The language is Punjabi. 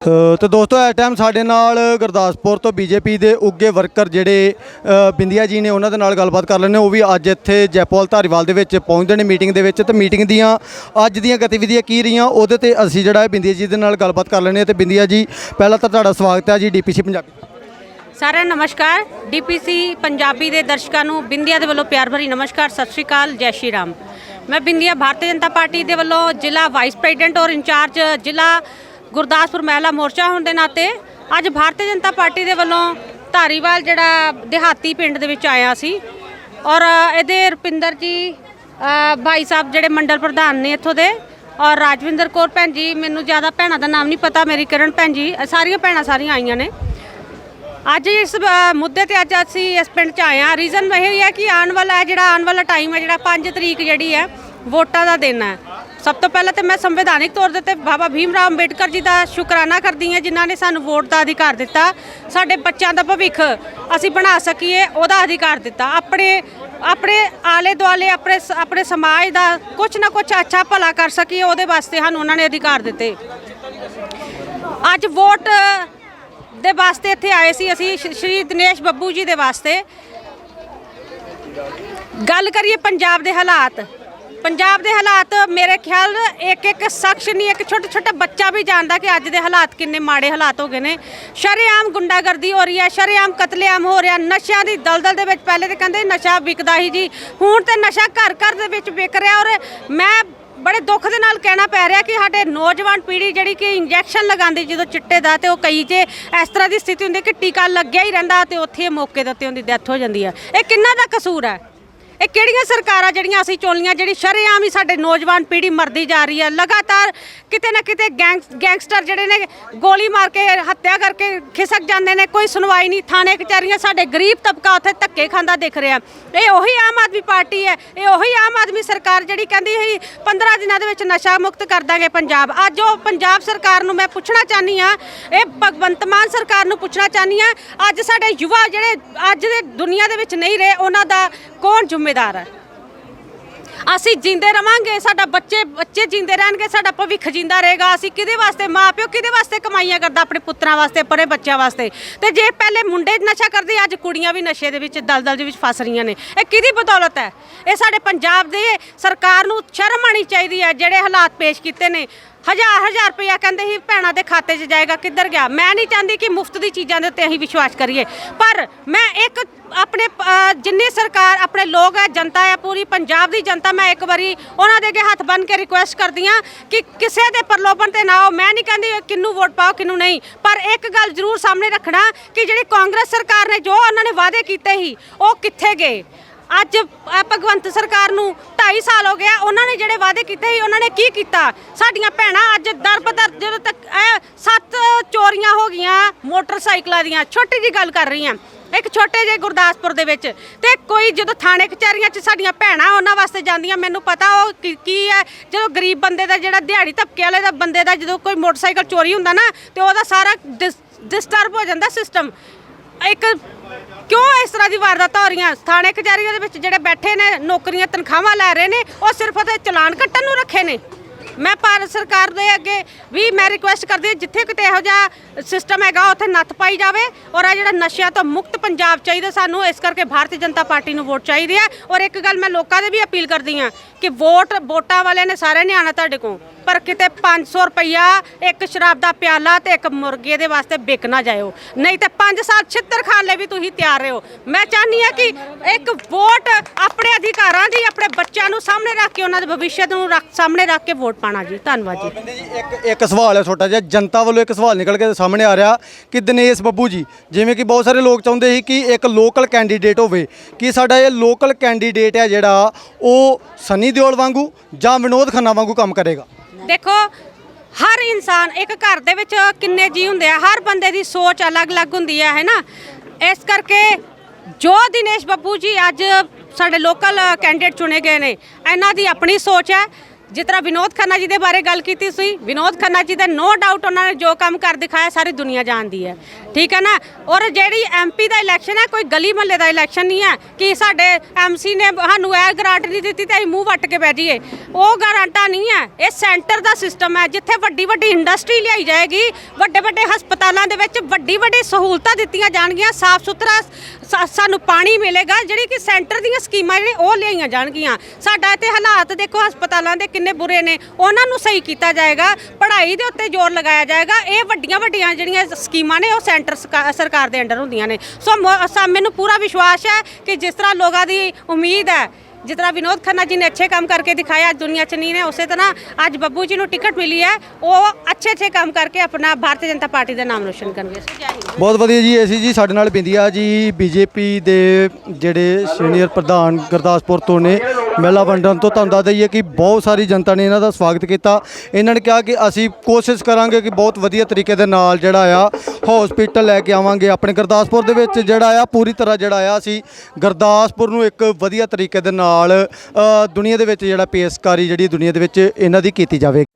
ਅ, ਤੇ ਦੋਸਤੋ ਇਸ ਟਾਈਮ ਸਾਡੇ ਨਾਲ ਗੁਰਦਾਸਪੁਰ ਤੋਂ ਬੀਜੇਪੀ ਦੇ ਉੱਗੇ ਵਰਕਰ ਜਿਹੜੇ ਅ, ਬਿੰਦੀਆ ਜੀ ਨੇ ਉਹਨਾਂ ਦੇ ਨਾਲ ਗੱਲਬਾਤ ਕਰ ਲੈਣੇ ਉਹ ਵੀ ਅੱਜ ਇੱਥੇ ਜੈਪਾਲ ਧਾਰੀਵਾਲ ਦੇ ਵਿੱਚ ਪਹੁੰਚਦੇ ਨੇ ਮੀਟਿੰਗ ਦੇ ਵਿੱਚ ਤੇ ਮੀਟਿੰਗ ਦੀਆਂ ਅੱਜ ਦੀਆਂ ਗਤੀਵਿਧੀਆਂ ਕੀ ਰਹੀਆਂ ਉਹਦੇ ਤੇ ਅਸੀਂ ਜਿਹੜਾ ਹੈ ਬਿੰਦੀਆ ਜੀ ਦੇ ਨਾਲ ਗੱਲਬਾਤ ਕਰ ਲੈਣੇ ਤੇ ਬਿੰਦੀਆ ਜੀ ਪਹਿਲਾਂ ਤਾਂ ਤੁਹਾਡਾ ਸਵਾਗਤ ਹੈ ਜੀ ਡੀਪੀਸੀ ਪੰਜਾਬੀ ਸਾਰਿਆਂ ਨੂੰ ਨਮਸਕਾਰ। ਡੀਪੀਸੀ ਪੰਜਾਬੀ ਦੇ ਦਰਸ਼ਕਾਂ ਨੂੰ ਬਿੰਦੀਆਂ ਦੇ ਵੱਲੋਂ ਪਿਆਰ ਭਰੀ ਨਮਸਕਾਰ ਸਤਿ ਸ਼੍ਰੀ ਅਕਾਲ ਜੈ ਸ਼੍ਰੀ ਰਾਮ। ਮੈਂ ਬਿੰਦੀਆਂ ਭਾਰਤੀ ਜਨਤਾ ਪਾਰਟੀ ਦੇ ਵੱਲੋਂ ਜ਼ਿਲ੍ਹਾ ਵਾਈਸ ਪ੍ਰੈਜ਼ੀਡੈਂਟ ਔਰ ਇੰਚਾਰਜ ਜ਼ਿਲ੍ਹਾ ਗੁਰਦਾਸਪੁਰ ਮਹਿਲਾ ਮੋਰਚਾ ਹੋਣ ਦੇ ਨਾਤੇ ਅੱਜ ਭਾਰਤੀ ਜਨਤਾ ਪਾਰਟੀ ਦੇ ਵੱਲੋਂ ਧਾਰੀਵਾਲ ਜਿਹੜਾ ਦਿਹਾਤੀ ਪਿੰਡ ਦੇ ਵਿੱਚ ਆਇਆ ਸੀ ਔਰ ਇਹਦੇ ਰੁਪਿੰਦਰ ਜੀ ਅ, ਭਾਈ ਸਾਹਿਬ ਜਿਹੜੇ ਮੰਡਲ ਪ੍ਰਧਾਨ ਨੇ ਇੱਥੋਂ ਦੇ ਔਰ ਰਾਜਵਿੰਦਰ ਕੌਰ ਭੈਣ ਜੀ ਮੈਨੂੰ ਜ਼ਿਆਦਾ ਭੈਣਾਂ ਦਾ ਨਾਮ ਨਹੀਂ ਪਤਾ ਮੇਰੀ ਕਿਰਨ ਭੈਣ ਜੀ ਸਾਰੀਆਂ ਭੈਣਾਂ ਸਾਰੀਆਂ ਆਈਆਂ ਨੇ। ਅੱਜ ਇਸ ਮੁੱਦੇ ਤੇ ਅੱਜ ਅਸੀਂ ਇਸ ਪਿੰਡ ਚ ਆਏ ਹਾਂ। ਰੀਜ਼ਨ ਇਹ ਹੈ ਕਿ ਆਉਣ ਵਾਲਾ ਜਿਹੜਾ ਆਉਣ ਵਾਲਾ ਟਾਈਮ ਹੈ ਜਿਹੜਾ 5 ਤਰੀਕ ਜਿਹੜੀ ਹੈ ਵੋਟਾਂ ਦਾ ਦਿਨ ਹੈ। ਸਭ ਤੋਂ ਪਹਿਲਾਂ ਤੇ ਮੈਂ ਸੰਵਿਧਾਨਿਕ ਤੌਰ ਦੇ ਤੇ ਬਾਬਾ ਭੀਮ ਰਾਓ ਅੰਬੇਡਕਰ ਜੀ ਦਾ ਸ਼ੁਕਰਾਨਾ ਕਰਦੀ ਹਾਂ ਜਿਨ੍ਹਾਂ ਨੇ ਸਾਨੂੰ ਵੋਟ ਦਾ ਅਧਿਕਾਰ ਦਿੱਤਾ। ਸਾਡੇ ਬੱਚਿਆਂ ਦਾ ਭਵਿੱਖ ਅਸੀਂ ਬਣਾ ਸਕੀਏ, ਉਹਦਾ ਅਧਿਕਾਰ ਦਿੱਤਾ। ਆਪਣੇ ਆਪਣੇ ਆਲੇ ਦੁਆਲੇ ਆਪਣੇ ਆਪਣੇ ਸਮਾਜ ਦਾ ਕੁਝ ਨਾ ਕੁਝ ਅੱਛਾ ਭਲਾ ਕਰ ਸਕੀਏ, ਉਹਦੇ ਵਾਸਤੇ ਸਾਨੂੰ ਉਹਨਾਂ ਨੇ ਅਧਿਕਾਰ ਦਿੱਤੇ। ਅੱਜ ਵੋਟ ਦੇ ਵਾਸਤੇ ਇੱਥੇ ਆਏ ਸੀ ਅਸੀਂ ਸ਼੍ਰੀ ਦਿਨੇਸ਼ ਬੱਬੂ ਜੀ ਦੇ ਵਾਸਤੇ। ਗੱਲ ਕਰੀਏ ਪੰਜਾਬ ਦੇ ਹਾਲਾਤ। ਪੰਜਾਬ ਦੇ ਹਾਲਾਤ ਮੇਰੇ ਖਿਆਲ ਇੱਕ ਇੱਕ ਸ਼ਖਸ ਨਹੀਂ, ਇੱਕ ਛੋਟਾ ਛੋਟਾ ਬੱਚਾ ਵੀ ਜਾਣਦਾ ਕਿ ਅੱਜ ਦੇ ਹਾਲਾਤ ਕਿੰਨੇ ਮਾੜੇ ਹਾਲਾਤ ਹੋ ਗਏ ਨੇ। ਸ਼ਰੇਆਮ ਗੁੰਡਾਗਰਦੀ ਹੋ ਰਹੀ ਹੈ, ਸ਼ਰੇਆਮ ਕਤਲੇਆਮ ਹੋ ਰਿਹਾ, ਨਸ਼ਿਆਂ ਦੀ ਦਲਦਲ ਦੇ ਵਿੱਚ ਪਹਿਲੇ ਤੇ ਕਹਿੰਦੇ ਨਸ਼ਾ ਵਿਕਦਾ ਹੀ ਜੀ, ਹੁਣ ਤੇ ਨਸ਼ਾ ਘਰ ਘਰ ਦੇ ਵਿੱਚ ਵਿਕ ਰਿਹਾ ਔਰ ਮੈਂ ਬੜੇ ਦੁੱਖ ਦੇ ਨਾਲ ਕਹਿਣਾ ਪੈ ਰਿਹਾ ਕਿ ਸਾਡੇ ਨੌਜਵਾਨ ਪੀੜ੍ਹੀ ਜਿਹੜੀ ਕਿ ਇੰਜੈਕਸ਼ਨ ਲਗਾਉਂਦੀ ਜਦੋਂ ਚਿੱਟੇ ਦਾ ਤੇ ਉਹ ਕਈ ਜੇ ਇਸ ਤਰ੍ਹਾਂ ਦੀ ਸਥਿਤੀ ਹੁੰਦੀ ਕਿ ਟੀਕਾ ਲੱਗਿਆ ਹੀ ਰਹਿੰਦਾ ਤੇ ਉੱਥੇ ਮੌਕੇ ਦੇ ਉੱਤੇ ਉਹਦੀ ਡੈਥ ਹੋ ਜਾਂਦੀ ਹੈ। ਇਹ ਕਿੰਨਾ ਦਾ ਕਸੂਰ ਹੈ? ਇਹ ਕਿਹੜੀਆਂ ਸਰਕਾਰਾਂ ਜਿਹੜੀਆਂ ਅਸੀਂ ਚੋਣੀਆਂ ਜਿਹੜੀ ਸ਼ਰੇਆਮ ਹੀ ਸਾਡੇ ਨੌਜਵਾਨ ਪੀੜ੍ਹੀ ਮਰਦੀ ਜਾ ਰਹੀ ਹੈ? ਲਗਾਤਾਰ ਕਿਤੇ ਨਾ ਕਿਤੇ ਗੈਂਗ, ਗੈਂਗਸਟਰ ਜਿਹੜੇ ਨੇ ਗੋਲੀ ਮਾਰ ਕੇ ਹੱਤਿਆ ਕਰਕੇ ਖਿਸਕ ਜਾਂਦੇ ਨੇ, ਕੋਈ ਸੁਣਵਾਈ ਨਹੀਂ। ਥਾਣੇ, ਕਚਹਿਰੀਆਂ, ਸਾਡੇ ਗਰੀਬ ਤਬਕਾ ਉੱਥੇ ਧੱਕੇ ਖਾਂਦਾ ਦਿਖ ਰਿਹਾ। ਇਹ ਉਹੀ ਆਮ ਆਦਮੀ ਪਾਰਟੀ ਹੈ, ਇਹ ਉਹੀ ਆਮ ਆਦਮੀ ਸਰਕਾਰ ਜਿਹੜੀ ਕਹਿੰਦੀ ਸੀ 15 ਦਿਨਾਂ ਦੇ ਵਿੱਚ ਨਸ਼ਾ ਮੁਕਤ ਕਰ ਦਾਂਗੇ ਪੰਜਾਬ। ਅੱਜ ਉਹ ਪੰਜਾਬ ਸਰਕਾਰ ਨੂੰ ਮੈਂ ਪੁੱਛਣਾ ਚਾਹਨੀ ਆ ਇਹ ਭਗਵੰਤ ਮਾਨ ਸਰਕਾਰ ਨੂੰ ਪੁੱਛਣਾ ਚਾਹਨੀ ਆ ਅੱਜ ਸਾਡੇ ਯੁਵਾ ਜਿਹੜੇ ਅੱਜ ਦੇ ਦੁਨੀਆ ਦੇ ਵਿੱਚ ਨਹੀਂ ਰਹੇ, ਉਹਨਾਂ ਦਾ ਕੌਣ ਜ਼ਿੰਮੇਦਾਰ ਹੈ? ਅਸੀਂ ਜਿੰਦੇ ਰਵਾਂਗੇ, ਸਾਡਾ ਬੱਚੇ ਬੱਚੇ ਜਿੰਦੇ ਰਹਿਣਗੇ, ਸਾਡਾ ਭਵਿੱਖ ਜਿੰਦਾ ਰਹੇਗਾ। ਅਸੀਂ ਕਿਹਦੇ ਵਾਸਤੇ ਮਾਪਿਓ, ਕਿਹਦੇ ਵਾਸਤੇ ਕਮਾਈਆਂ ਕਰਦਾ, ਆਪਣੇ ਪੁੱਤਰਾਂ ਵਾਸਤੇ ਪਰੇ ਬੱਚਿਆਂ ਵਾਸਤੇ? ਤੇ ਜੇ ਪਹਿਲੇ ਮੁੰਡੇ ਨਸ਼ਾ ਕਰਦੇ, ਅੱਜ ਕੁੜੀਆਂ ਵੀ ਨਸ਼ੇ ਦੇ ਵਿੱਚ, ਦਲਦਲ ਦੇ ਵਿੱਚ ਫਸ ਰਹੀਆਂ ਨੇ। ਇਹ ਕਿਹਦੀ ਬਦੌਲਤ ਹੈ? ਇਹ ਸਾਡੇ ਪੰਜਾਬ ਦੇ ਸਰਕਾਰ ਨੂੰ ਸ਼ਰਮ ਆਣੀ ਚਾਹੀਦੀ ਹੈ, ਜਿਹੜੇ ਹਾਲਾਤ ਪੇਸ਼ ਕੀਤੇ ਨੇ। ਹਜ਼ਾਰ ਹਜ਼ਾਰ ਰੁਪਇਆ ਕਹਿੰਦੇ ਸੀ ਭੈਣਾਂ ਦੇ ਖਾਤੇ 'ਚ ਜਾਏਗਾ ਕਿੱਧਰ ਗਿਆ? ਮੈਂ ਨਹੀਂ ਚਾਹੁੰਦੀ ਕਿ ਮੁਫਤ ਦੀ ਚੀਜ਼ਾਂ ਦੇ ਉੱਤੇ ਅਸੀਂ ਵਿਸ਼ਵਾਸ ਕਰੀਏ। ਪਰ ਮੈਂ ਇੱਕ ਆਪਣੇ ਅ, ਜਿੰਨੀ ਸਰਕਾਰ ਆਪਣੇ ਲੋਕ ਹੈ ਜਨਤਾ ਹੈ ਪੂਰੀ ਪੰਜਾਬ ਦੀ ਜਨਤਾ ਮੈਂ ਇੱਕ ਵਾਰੀ ਉਹਨਾਂ ਦੇ ਅੱਗੇ ਹੱਥ ਬੰਨ ਕੇ ਰਿਕੁਐਸਟ ਕਰਦੀ ਹਾਂ ਕਿ ਕਿਸੇ ਦੇ ਪ੍ਰਲੋਭਨ ਤੇ ਨਾ ਆਓ। ਮੈਂ ਨਹੀਂ ਕਹਿੰਦੀ ਕਿੰਨੂੰ ਵੋਟ ਪਾਓ ਕਿੰਨੂੰ ਨਹੀਂ। ਪਰ ਇੱਕ ਗੱਲ ਜ਼ਰੂਰ ਸਾਹਮਣੇ ਰੱਖਣਾ ਕਿ ਜਿਹੜੀ ਕਾਂਗਰਸ ਸਰਕਾਰ ਨੇ ਜੋ ਉਹਨਾਂ ਨੇ ਵਾਅਦੇ ਕੀਤੇ ਸੀ ਉਹ ਕਿੱਥੇ ਗਏ? ਅੱਜ ਭਗਵੰਤ ਸਰਕਾਰ ਨੂੰ 2.5 ਸਾਲ ਹੋ ਗਿਆ ਉਹਨਾਂ ਨੇ ਜਿਹੜੇ ਵਾਅਦੇ ਕੀਤੇ ਸੀ, ਉਹਨਾਂ ਨੇ ਕੀ ਕੀਤਾ? ਸਾਡੀਆਂ ਭੈਣਾਂ ਅੱਜ ਦਰ ਬਦਰ ਜਦੋਂ ਤੱਕ ਸੱਤ ਚੋਰੀਆਂ ਹੋ ਗਈਆਂ, ਮੋਟਰਸਾਈਕਲਾਂ ਦੀਆਂ। ਛੋਟੀ ਜੀ ਗੱਲ ਕਰ ਰਹੀ ਹਾਂ ਇੱਕ ਛੋਟੇ ਜਿਹੇ ਗੁਰਦਾਸਪੁਰ ਦੇ ਵਿੱਚ। ਤੇ ਕੋਈ ਜਦੋਂ ਥਾਣੇ ਕਚਹਿਰੀਆਂ 'ਚ ਸਾਡੀਆਂ ਭੈਣਾਂ ਉਹਨਾਂ ਵਾਸਤੇ ਜਾਂਦੀਆਂ, ਮੈਨੂੰ ਪਤਾ ਉਹ ਕੀ- ਕੀ ਹੈ? ਜਦੋਂ ਗਰੀਬ ਬੰਦੇ ਦਾ ਜਿਹੜਾ ਦਿਹਾੜੀ ਧੱਕੇ ਵਾਲੇ ਦਾ ਬੰਦੇ ਦਾ ਜਦੋਂ ਕੋਈ ਮੋਟਰਸਾਈਕਲ ਚੋਰੀ ਹੁੰਦਾ ਨਾ, ਤੇ ਉਹਦਾ ਸਾਰਾ ਡਿਸਟਰਬ ਹੋ ਜਾਂਦਾ ਸਿਸਟਮ ਇੱਕ ਕਿਉਂ ਇਸ ਤਰ੍ਹਾਂ ਦੀ ਵਾਰਦਾਤਾਂ ਹੋ ਰਹੀਆਂ? ਥਾਣੇ ਕਚਹਿਰੀਆਂ ਦੇ ਵਿੱਚ ਜਿਹੜੇ ਬੈਠੇ ਨੇ, ਨੌਕਰੀਆਂ, ਤਨਖਾਹਾਂ ਲੈ ਰਹੇ ਨੇ, ਉਹ ਸਿਰਫ ਉਹਦੇ ਚਲਾਨ ਕੱਟਣ ਨੂੰ ਰੱਖੇ ਨੇ। ਮੈਂ ਭਾਰਤ ਸਰਕਾਰ ਦੇ ਅੱਗੇ ਵੀ ਮੈਂ ਰਿਕੁਐਸਟ ਕਰਦੀ ਹਾਂ, ਜਿੱਥੇ ਕਿਤੇ ਇਹੋ ਜਿਹਾ ਸਿਸਟਮ ਹੈਗਾ, ਉੱਥੇ ਨੱਥ ਪਾਈ ਜਾਵੇ। ਔਰ ਆ ਜਿਹੜਾ ਨਸ਼ਿਆਂ ਤੋਂ ਮੁਕਤ ਪੰਜਾਬ ਚਾਹੀਦਾ ਸਾਨੂੰ, ਇਸ ਕਰਕੇ ਭਾਰਤੀ ਜਨਤਾ ਪਾਰਟੀ ਨੂੰ ਵੋਟ ਚਾਹੀਦੀ ਹੈ। ਔਰ ਇੱਕ ਗੱਲ ਮੈਂ ਲੋਕਾਂ ਦੇ ਵੀ ਅਪੀਲ ਕਰਦੀ ਹਾਂ ਕਿ ਵੋਟ ਵੋਟਾਂ ਵਾਲਿਆਂ ਨੇ ਸਾਰਿਆਂ ਨੇ ਆਣਾ ਤੁਹਾਡੇ ਕੋਲ। ਪਰ ਕਿਤੇ 500 ਰੁਪਈਆ ਇੱਕ ਸ਼ਰਾਬ ਦਾ ਪਿਆਲਾ ਤੇ ਇੱਕ ਮੁਰਗੇ ਦੇ ਵਾਸਤੇ ਵਿਕ ਨਾ ਜਾਇਓ। ਨਹੀਂ ਤੇ 5 ਸਾਲ ਛਿੱਤਰ ਖਾਣ ਲਈ ਵੀ ਤੁਸੀਂ ਤਿਆਰ ਰਹੋ। ਮੈਂ ਚਾਹਨੀ ਆ ਕਿ ਇੱਕ ਵੋਟ ਆਪਣੇ ਅਧਿਕਾਰਾਂ ਦੀ ਆਪਣੇ ਬੱਚਿਆਂ ਨੂੰ ਸਾਹਮਣੇ ਰੱਖ ਕੇ ਉਹਨਾਂ ਦੇ ਭਵਿੱਖ ਨੂੰ ਰੱਖ ਸਾਹਮਣੇ ਰੱਖ ਕੇ ਵੋਟ ਪਾਣਾ ਜੀ। ਧੰਨਵਾਦ ਜੀ। ਬੰਦੇ ਜੀ ਇੱਕ ਇੱਕ ਸਵਾਲ ਹੈ ਛੋਟਾ ਜਿਹਾ। ਜਨਤਾ ਵੱਲੋਂ ਇੱਕ ਸਵਾਲ ਨਿਕਲ ਕੇ ਸਾਹਮਣੇ ਆ ਰਿਹਾ ਕਿ ਦਿਨੇਸ਼ ਬੱਬੂ ਜੀ ਜਿਵੇਂ ਕਿ ਬਹੁਤ ਸਾਰੇ ਲੋਕ ਚਾਹੁੰਦੇ ਸੀ ਕਿ ਇੱਕ ਲੋਕਲ ਕੈਂਡੀਡੇਟ ਹੋਵੇ ਕਿ ਸਾਡਾ ਇਹ ਲੋਕਲ ਕੈਂਡੀਡੇਟ ਹੈ ਜਿਹੜਾ ਉਹ ਸਨੀ ਦਿਓਲ ਵਾਂਗੂ ਜਾਂ ਵਿਨੋਦ ਖੰਨਾ ਵਾਂਗੂ ਕੰਮ ਕਰੇਗਾ? ਦੇਖੋ ਹਰ ਇਨਸਾਨ ਇੱਕ ਘਰ ਦੇ ਵਿੱਚ ਕਿੰਨੇ ਜੀ ਹੁੰਦੇ ਆ ਹਰ ਬੰਦੇ ਦੀ ਸੋਚ ਅਲੱਗ-ਅਲੱਗ ਹੁੰਦੀ ਹੈ ਹੈ ਨਾ? ਇਸ ਕਰਕੇ ਜੋ ਦਿਨੇਸ਼ ਬੱਬੂ ਜੀ ਅੱਜ ਸਾਡੇ ਲੋਕਲ ਕੈਂਡੀਡੇਟ ਚੁਣੇ ਗਏ ਨੇ। ਇਹਨਾਂ ਦੀ ਆਪਣੀ ਸੋਚ ਹੈ। ਜਿਸ ਤਰ੍ਹਾਂ ਵਿਨੋਦ ਖੰਨਾ ਜੀ ਦੇ ਬਾਰੇ ਗੱਲ ਕੀਤੀ ਸੀ, ਵਿਨੋਦ ਖੰਨਾ ਜੀ ਦਾ ਨੋ ਡਾਊਟ ਉਹਨਾਂ ਨੇ ਜੋ ਕੰਮ ਕਰ ਦਿਖਾਇਆ, ਸਾਰੀ ਦੁਨੀਆ ਜਾਣਦੀ ਹੈ। ਠੀਕ ਹੈ ਨਾ? ਔਰ ਜਿਹੜੀ ਐਮਪੀ ਦਾ ਇਲੈਕਸ਼ਨ ਹੈ, ਕੋਈ ਗਲੀ ਮਹੱਲੇ ਦਾ ਇਲੈਕਸ਼ਨ ਨਹੀਂ ਹੈ ਕਿ ਸਾਡੇ ਐਮਸੀ ਨੇ ਸਾਨੂੰ ਇਹ ਗਰਾਂਟ ਨਹੀਂ ਦਿੱਤੀ ਤੇ ਅਸੀਂ ਮੂੰਹ ਵੱਟ ਕੇ ਬਹਿ ਜਾਈਏ। ਉਹ ਗਾਰੰਟਾ ਨਹੀਂ ਹੈ। ਇਹ ਸੈਂਟਰ ਦਾ ਸਿਸਟਮ ਹੈ, ਜਿੱਥੇ ਵੱਡੀ ਵੱਡੀ ਇੰਡਸਟਰੀ ਲਿਆਈ ਜਾਏਗੀ, ਵੱਡੇ ਵੱਡੇ ਹਸਪਤਾਲਾਂ ਦੇ ਵਿੱਚ ਵੱਡੀ ਵੱਡੀ ਸਹੂਲਤਾਂ ਦਿੱਤੀਆਂ ਜਾਣਗੀਆਂ, ਸਾਫ਼ ਸੁਥਰਾ ਸਾ- ਸਾਨੂੰ ਪਾਣੀ ਮਿਲੇਗਾ, ਜਿਹੜੀ ਕਿ ਸੈਂਟਰ ਦੀਆਂ ਸਕੀਮਾਂ ਜਿਹੜੀਆਂ ਉਹ ਲਿਆਈਆਂ ਜਾਣਗੀਆਂ। ਸਾਡਾ ਇੱਥੇ ਹਾਲਾਤ ਦੇਖੋ, ਹਸਪਤਾਲਾਂ ਦੇ ਕਿੰਨੇ ਬੁਰੇ ਨੇ, ਉਹਨਾਂ ਨੂੰ ਸਹੀ ਕੀਤਾ ਜਾਏਗਾ, ਪੜ੍ਹਾਈ ਦੇ ਉੱਤੇ ਜ਼ੋਰ ਲਗਾਇਆ ਜਾਏਗਾ। ਇਹ ਵੱਡੀਆਂ ਵੱਡੀਆਂ ਜਿਹੜੀਆਂ ਸਕੀਮਾਂ ਨੇ, ਉਹ ਸੈਂਟਰ ਸਰਕਾਰ ਦੇ ਅੰਡਰ ਹੁੰਦੀਆਂ ਨੇ। ਸੋ ਮੈਨੂੰ ਪੂਰਾ ਵਿਸ਼ਵਾਸ ਹੈ ਕਿ ਜਿਸ ਤਰ੍ਹਾਂ ਲੋਕਾਂ ਦੀ ਉਮੀਦ ਹੈ, ਜਿਸ ਤਰ੍ਹਾਂ ਵਿਨੋਦ ਖੰਨਾ ਜੀ ਨੇ ਅੱਛੇ ਕੰਮ ਕਰਕੇ ਦਿਖਾਇਆ ਅੱਜ ਦੁਨੀਆ 'ਚ ਨਹੀਂ ਨੇ, ਉਸੇ ਤਰ੍ਹਾਂ ਅੱਜ ਬੱਬੂ ਜੀ ਨੂੰ ਟਿਕਟ ਮਿਲੀ ਹੈ। ਉਹ ਅੱਛੇ ਅੱਛੇ ਕੰਮ ਕਰਕੇ ਆਪਣਾ ਭਾਰਤੀ ਜਨਤਾ ਪਾਰਟੀ ਦਾ ਨਾਮ ਰੋਸ਼ਨ ਕਰਨਗੇ। ਬਹੁਤ ਵਧੀਆ ਜੀ ਅਸੀਂ ਜੀ, ਸਾਡੇ ਨਾਲ ਬਿੰਦੀਆ ਜੀ, ਬੀਜੇਪੀ ਦੇ ਜਿਹੜੇ ਸੀਨੀਅਰ ਪ੍ਰਧਾਨ ਗੁਰਦਾਸਪੁਰ ਤੋਂ ਨੇ। ਮੇਲਾ ਵੰਡਣ ਤੋਂ ਤੁਹਾਨੂੰ ਦੱਸ ਦਈਏ ਕਿ ਬਹੁਤ ਸਾਰੀ ਜਨਤਾ ਨੇ ਇਹਨਾਂ ਦਾ ਸਵਾਗਤ ਕੀਤਾ। ਇਹਨਾਂ ਨੇ ਕਿਹਾ ਕਿ ਅਸੀਂ ਕੋਸ਼ਿਸ਼ ਕਰਾਂਗੇ ਕਿ ਬਹੁਤ ਵਧੀਆ ਤਰੀਕੇ ਦੇ ਨਾਲ ਜਿਹੜਾ ਆ ਹਸਪੀਟਲ ਲੈ ਕੇ ਆਵਾਂਗੇ ਆਪਣੇ ਗੁਰਦਾਸਪੁਰ ਦੇ ਵਿੱਚ, ਜਿਹੜਾ ਆ, ਪੂਰੀ ਤਰ੍ਹਾਂ ਜਿਹੜਾ ਆ, ਅਸੀਂ ਗੁਰਦਾਸਪੁਰ ਨੂੰ ਇੱਕ ਵਧੀਆ ਤਰੀਕੇ ਦੇ ਨਾਲ ਦੁਨੀਆ ਦੇ ਵਿੱਚ ਜਿਹੜਾ ਪੇਸ਼ਕਾਰੀ ਜਿਹੜੀ ਦੁਨੀਆ ਦੇ ਵਿੱਚ ਇਹਨਾਂ ਦੀ ਕੀਤੀ ਜਾਵੇਗੀ।